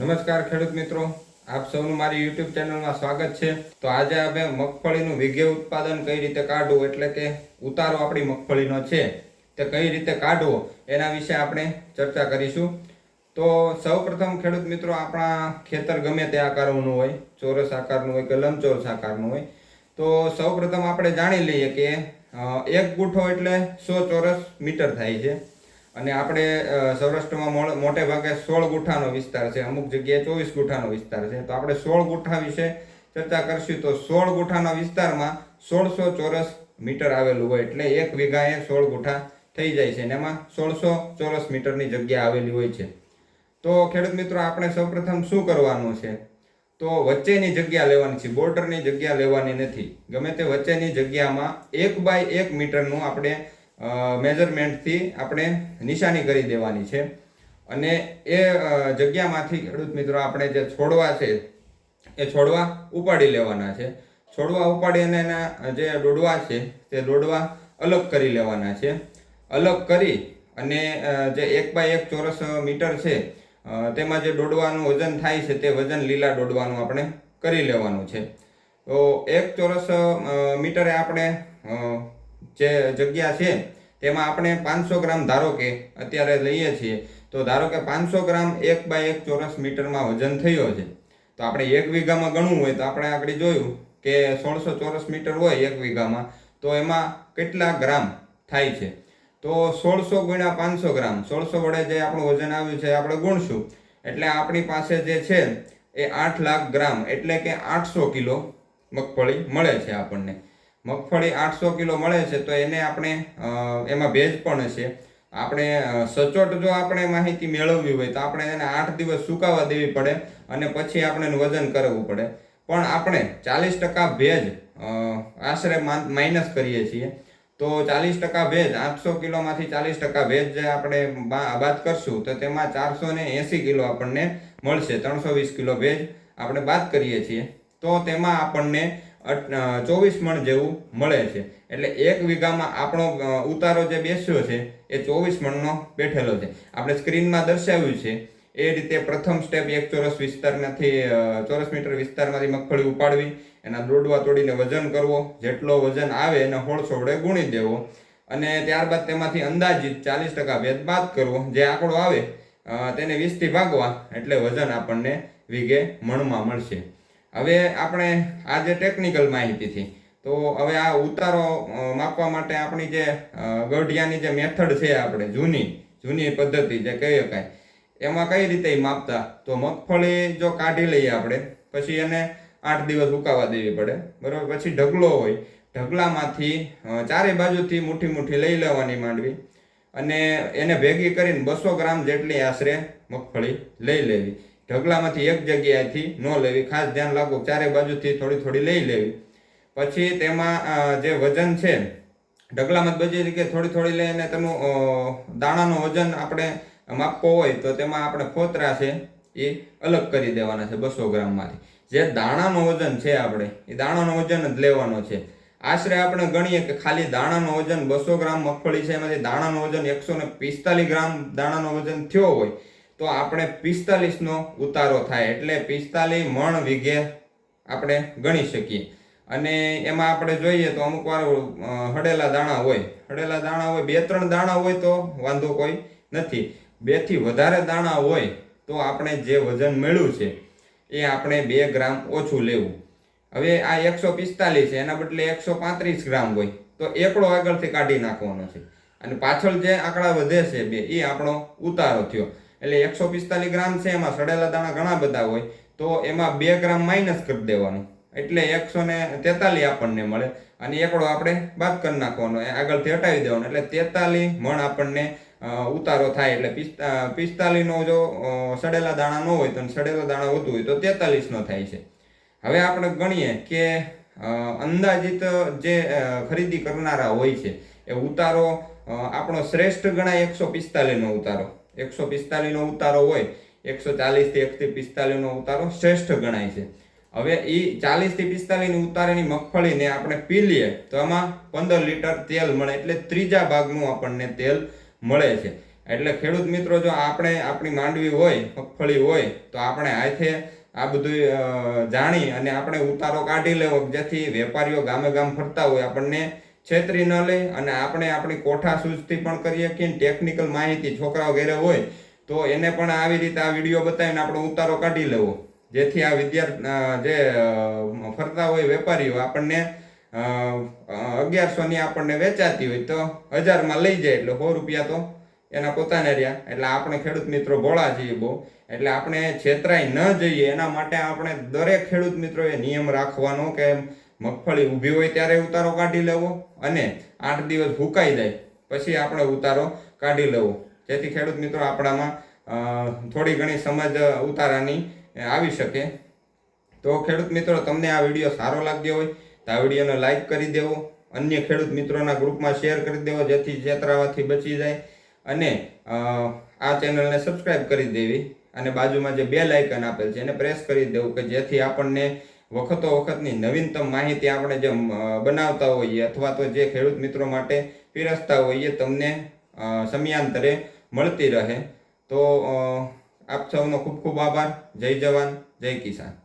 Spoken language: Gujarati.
નમસ્કાર ખેડૂત મિત્રો. આપ સૌનું મારી યુટ્યુબ ચેનલમાં સ્વાગત છે. તો આજે આપણે મગફળીનું વિઘે ઉત્પાદન કઈ રીતે કાઢવું? એટલે કે ઉતારો આપણી મગફળીનો છે. તે કઈ રીતે કાઢવો? એના વિશે આપણે ચર્ચા કરીશું. તો સૌપ્રથમ ખેડૂત મિત્રો, આપણા ખેતર ગમે તે આકારનું હોય, ચોરસ આકારનું હોય કે લંબચોરસ આકારનું હોય, તો સૌપ્રથમ આપણે જાણી લઈએ કે એક ગુઠ્ઠો એટલે સો ચોરસ મીટર થાય છે. અને આપણે સૌરાષ્ટ્રમાં મોટે ભાગે સોળ ગુઠ્ઠાનો વિસ્તાર છે. અમુક જગ્યાએ ચોવીસ ગુઠ્ઠાનો વિસ્તાર છે. તો આપણે સોળ ગુઠ્ઠા વિશે ચર્ચા કરશું. તો સોળ ગુઠ્ઠાના વિસ્તારમાં સોળસો ચોરસ મીટર આવેલું હોય. એટલે એક વીઘાએ સોળ ગુઠ્ઠા થઈ જાય છે. અને એમાં સોળસો ચોરસ મીટરની જગ્યા આવેલી હોય છે. તો ખેડૂત મિત્રો, આપણે સૌપ્રથમ શું કરવાનું છે? તો વચ્ચેની જગ્યા લેવાની છે. બોર્ડરની જગ્યા લેવાની નથી. ગમે તે વચ્ચેની જગ્યામાં એક બાય એક મીટરનું આપણે મેજરમેન્ટથી આપણે નિશાની કરી દેવાની છે. અને એ જગ્યામાંથી, ખેડૂત મિત્રો, આપણે જે છોડવા છે, એ છોડવા ઉપાડી લેવાના છે. છોડવા ઉપાડીને એના જે ડોડવા છે, તે ડોડવા અલગ કરી લેવાના છે. અલગ કરી અને જે એક બાય એક ચોરસ મીટર છે તેમાં જે દોડવાનું વજન થાય છે, તે વજન લીલા દોડવાનું આપણે કરી લેવાનું છે. તો એક ચોરસ મીટરે આપણે જે જગ્યા છે તેમાં આપણે પાંચસો ગ્રામ ધારો કે અત્યારે લઈએ છીએ, તો ધારો કે પાંચસો ગ્રામ એક બાય એક ચોરસ મીટરમાં વજન થયો છે. તો આપણે એક વીઘામાં ગણવું હોય તો આપણે આગળ જોયું કે સોળસો ચોરસ મીટર હોય એક વીઘામાં, તો એમાં કેટલા ગ્રામ થાય છે? તો સોળસો ગુણ્યા પાંચસો ગ્રામ, સોળસો વડે જે આપણું વજન આવ્યું છે આપણે ગુણશું. એટલે આપણી પાસે જે છે એ આઠ લાખ ગ્રામ, એટલે કે આઠસો કિલો મગફળી મળે છે આપણને. મગફળી આઠસો કિલો મળે છે, તો એને આપણે એમાં ભેજ પણ છે. આપણે સચોટ જો આપણે માહિતી મેળવવી હોય, તો આપણે એને આઠ દિવસ સુકાવા દેવી પડે અને પછી આપણે વજન કરવું પડે. પણ આપણે ચાલીસ ટકા ભેજ આશરે માઇનસ કરીએ છીએ. તો ચાલીસ ટકા ભેજ, આઠસો કિલોમાંથી ચાલીસ ટકા ભેજ જે આપણે બાદ કરશું, તો તેમાં ચારસો ને એંસી કિલો આપણને મળશે, ત્રણસો વીસ કિલો ભેજ આપણે બાદ કરીએ છીએ. તો તેમાં આપણને ચોવીસ મણ જેવું મળે છે. એટલે એક વીઘામાં આપણો ઉતારો જે બેસ્યો છે, એ ચોવીસ મણનો બેઠેલો છે. આપણે સ્ક્રીનમાં દર્શાવ્યું છે, એ રીતે પ્રથમ સ્ટેપ એક ચોરસ વિસ્તારમાંથી ચોરસ મીટર વિસ્તારમાંથી મગફળી ઉપાડવી, એના દોડવા તોડીને વજન કરવો, જેટલો વજન આવે એને હોળસો વડે ગુણી દેવો, અને ત્યારબાદ તેમાંથી અંદાજિત ચાલીસ ટકા ભેદ કરવો, જે આંકડો આવે તેને વીસથી ભાગવા, એટલે વજન આપણને વીઘે મણમાં મળશે. હવે આપણે આ જે ટેકનિકલ માહિતીથી તો હવે આ ઉતારો માપવા માટે આપણી જે ગઢિયાની જે મેથડ છે આપણે, જૂની જૂની પદ્ધતિ જે કહી શકાય એમાં કઈ રીતે માપતા? તો મગફળી જો કાઢી લઈએ આપણે, પછી એને આઠ દિવસ ઉકાવા દેવી પડે, બરાબર? પછી ઢગલો હોય, ઢગલામાંથી ચારે બાજુથી મુઠ્ઠી મુઠ્ઠી લઈ લેવાની માંડવી, અને એને ભેગી કરીને બસો ગ્રામ જેટલી આશરે મગફળી લઈ લેવી. ઢગલામાંથી એક જગ્યાએથી ન લેવી. ખાસ ધ્યાન રાખો ચારે બાજુથી થોડી થોડી લઈ લેવી. પછી તેમાં જે વજન છે, ઢગલામાં બધી જગ્યાએ થોડી થોડી લઈને તેનું દાણાનું વજન આપણે માપવો હોય તો તેમાં આપણે ફોતરા છે એ અલગ કરી દેવાના છે બસો ગ્રામમાંથી. જે દાણાનું વજન છે આપણે, એ દાણાનું વજન જ લેવાનો છે. આશરે આપણે ગણીએ કે ખાલી દાણાનું વજન બસો ગ્રામ મગફળી છે, એમાંથી દાણાનું વજન એકસો ને પિસ્તાલીસ ગ્રામ દાણાનું વજન થયો હોય તો આપણે પિસ્તાલીસનો ઉતારો થાય એટલે પિસ્તાલીસ મણ વીઘે આપણે ગણી શકીએ. અને એમાં આપણે જોઈએ તો અમુક વાર હડેલા દાણા હોય. હડેલા દાણા હોય, બે ત્રણ દાણા હોય તો વાંધો કોઈ નથી. બેથી વધારે દાણા હોય તો આપણે જે વજન મેળવ્યું છે એ આપણે બે ગ્રામ ઓછું લેવું. હવે આ એકસો પિસ્તાલીસ એના બદલે એકસો પાંત્રીસ ગ્રામ હોય. તો એકડો આગળથી કાઢી નાખવાનો છે. અને પાછળ જે આંકડા વધે છે બે, એ આપણો ઉતારો થયો. એટલે એકસો પિસ્તાલીસ ગ્રામ છે, એમાં સડેલા દાણા ઘણા બધા હોય, તો એમાં બે ગ્રામ માઇનસ કરી દેવાનું. એટલે એકસો ને તેતાલીસ આપણને મળે. અને એકડો આપણે બાદ કરી નાખવાનો. આગળથી હટાવી દેવાનો. એટલે તેતાલીસ મણ આપણને ઉતારો થાય. એટલે પિસ્તા, પિસ્તાલીસનો જો સડેલા દાણા ન હોય, તો સડેલા દાણા વધુ હોય, તો તેતાલીસનો થાય છે. હવે આપણે ગણીએ કે અંદાજિત જે ખરીદી કરનારા હોય છે, એ ઉતારો આપણો શ્રેષ્ઠ ગણાય એકસો પિસ્તાલીસનો ઉતારો. એકસો પિસ્તાલીસનો ઉતારો હોય, એકસો ચાલીસથી એકથી પિસ્તાલીસનો ઉતારો શ્રેષ્ઠ ગણાય છે. હવે એ ચાલીસથી પિસ્તાલીસની ઉતારેની મગફળીને આપણે પી લઈએ, તો એમાં પંદર લીટર તેલ મળે, એટલે ત્રીજા ભાગનું આપણને તેલ મળે છે. એટલે ખેડૂત મિત્રો, જો આપણે આપણી માંડવી હોય, મગફળી હોય, તો આપણે હાથે આ બધું જાણી અને આપણે ઉતારો કાઢી લેવો, જેથી વેપારીઓ ગામે ગામ ફરતા હોય, આપણને છેતરી ન લે અને આપણે આપણી કોઠા સૂઝથી પણ કરી શકીએ ને ટેકનિકલ માહિતી છોકરાઓ ઘેરે હોય, તો એને પણ આવી રીતે આ વીડિયો બતાવીને આપણે ઉતારો કાઢી લેવો. જેથી આ વિદ્યાર્થી જે ફરતા હોય વેપારીઓ આપણને અગિયારસોની આપણને વેચાતી હોય તો હજારમાં લઈ જાય એટલે સો રૂપિયા તો એના પોતાને રહ્યા. એટલે આપણે ખેડૂત મિત્રો ભોળા છીએ બહુ. એટલે આપણે છેતરાઈ ન જઈએ. એના માટે આપણે દરેક ખેડૂત મિત્રોએ નિયમ રાખવાનો કે મગફળી ઊભી હોય ત્યારે ઉતારો કાઢી લેવો અને આઠ દિવસ ફૂંકાઈ જાય પછી આપણે ઉતારો કાઢી લેવો. જેથી ખેડૂત મિત્રો આપણામાં થોડી ઘણી સમજ ઉતારાની આવી શકે. તો ખેડૂત મિત્રો, તમને આ વીડિયો સારો લાગ્યો હોય તો આ વિડીયોને લાઈક કરી દેવો, અન્ય ખેડૂત મિત્રોના ગ્રુપમાં શેર કરી દેવો, જેથી છેતરાવાથી બચી જાય. અને આ ચેનલને સબસ્ક્રાઇબ કરી દેવી અને બાજુમાં જે બે લાઇકન આપેલ છે એને પ્રેસ કરી દેવું કે જેથી આપણને વખતો વખતની નવીનતમ માહિતી આપણે જે બનાવતા હોઈએ અથવા તો જે ખેડૂત મિત્રો માટે પીરસતા હોઈએ તમને સમયાંતરે મળતી રહે. તો આપ સૌનો ખૂબ ખૂબ આભાર. જય જવાન, જય કિસાન.